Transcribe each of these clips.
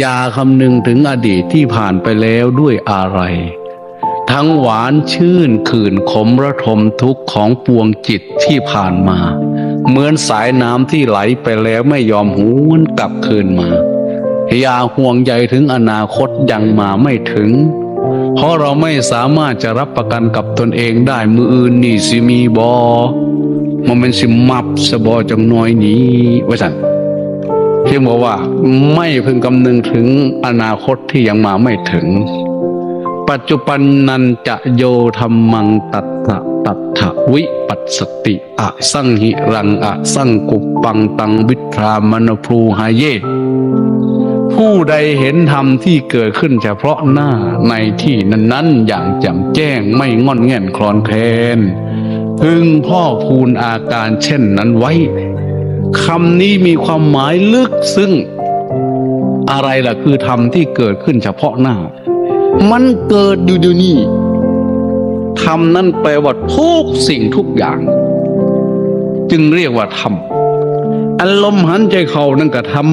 อย่าคำนึงถึงอดีตที่ผ่านไปแล้วด้วยอะไร ทั้งหวานชื่นขื่นขมระทมทุกข์ของปวงจิตที่ผ่านมา เหมือนสายน้ำที่ไหลไปแล้วไม่ยอมหวนกลับคืนมา อย่าห่วงใยถึงอนาคตยังมาไม่ถึง เพราะเราไม่สามารถจะรับประกันกับตนเองได้มืออื่นนี่สิมีบอมันเป็นสิมับสบอจังน้อยนี้ไว่าสัน เพียงบอกว่าไม่พึงกำนึงถึงอนาคตที่ยังมาไม่ถึง ปัจจุบันนันจะโยธรรมังตัตถะตัตถะวิปัสสติอะสังหิรังอะสังกุปปังตังวิทรามนพรูหายเยผู้ใดเห็นธรรมที่เกิดขึ้นเฉพาะหน้าในที่นั้นๆ อย่างแจ่มแจ้งไม่งอนแง่นคลอนแคลนพึงพ่อพูนอาการเช่นนั้นไว้ คำนี้มีความหมายลึกซึ้งอะไรล่ะคือธรรมที่เกิดขึ้นเฉพาะหน้า มันเกิดอยู่เดี๋ยวนี้ธรรมนั่นแปลว่าทุกสิ่งทุกอย่าง จึงเรียกว่าธรรมอารมณ์หันใจเข้านั่นก็ธรรม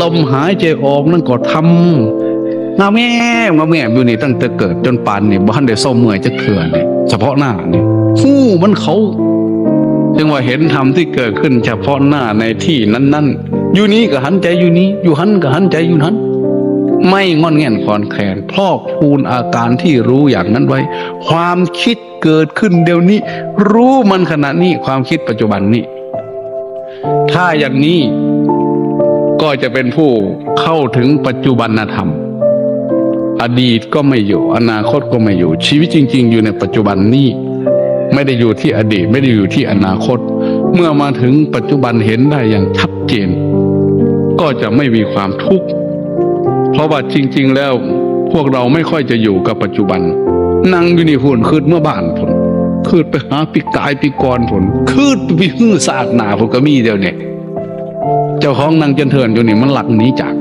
ลมหายใจออกนั่นก็ทำงาแม่งาแม่อยู่นี่ตั้งแต่เกิดจนปานนี่บ้านได้เศร้าเมื่อยจะเถื่อนนี่เฉพาะหน้านี่หู้มันเขา จึงว่าเห็นธรรมที่เกิดขึ้นเฉพาะหน้าในที่นั้นๆ อยู่นี้ก็หันใจอยู่นี้ อยู่หันก็หันใจอยู่นั้นไม่งอนแง่นคอนแคลนพอกพูนอาการที่รู้อย่างนั้นไว้ ความคิดเกิดขึ้นเดี๋ยวนี้ รู้มันขณะนี้ความคิดปัจจุบันนี้ ถ้าอย่างนี้ก็จะเป็นผู้เข้าถึงปัจจุบันธรรม อดีตก็ไม่อยู่ อนาคตก็ไม่อยู่ ชีวิตจริง ๆ อยู่ในปัจจุบันนี้ ไม่ได้อยู่ที่อดีตไม่ได้อยู่ที่อนาคต เมื่อมาถึงปัจจุบันเห็นได้อย่างชัดเจน ก็จะไม่มีความทุกข์เพราะว่าจริง ๆ แล้วพวกเราไม่ค่อยจะอยู่กับปัจจุบัน นั่งอยู่ในหุ่นคืดเมื่อบ้านผมคืดไปหาปีกายปีกรผลคืดไปหื้อสะอาดหนาผมก็มีเดียวเนี่ย เจ้าของนางจันเทินอยู่นี่มันหลักหนีจาก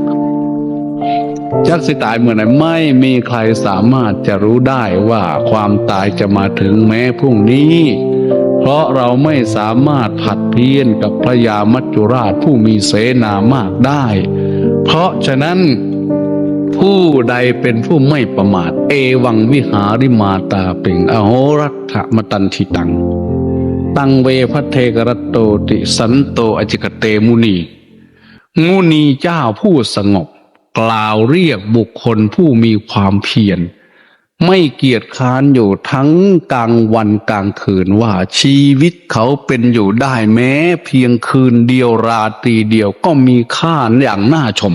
จักสิตายเมื่อไหร่ไม่มีใครสามารถจะรู้ได้ว่าความตายจะมาถึงแม้พรุ่งนี้ เพราะเราไม่สามารถผัดเพี้ยนกับพระยามัจจุราชผู้มีเสนามากได้ เพราะฉะนั้นผู้ใดเป็นผู้ไม่ประมาท เอวังวิหาริมาตาเป่งอโหรัตมตันทิตัง ตังเวพัทเทกรตโตติสันโตอจิกเตมุนี มุนีเจ้าผู้สงบ กล่าวเรียกบุคคลผู้มีความเพียรไม่เกียจค้านอยู่ทั้งกลางวันกลางคืนว่าชีวิตเขาเป็นอยู่ได้แม้ เพียงคืนเดียวราตรีเดียวก็มีค่าอย่างน่าชม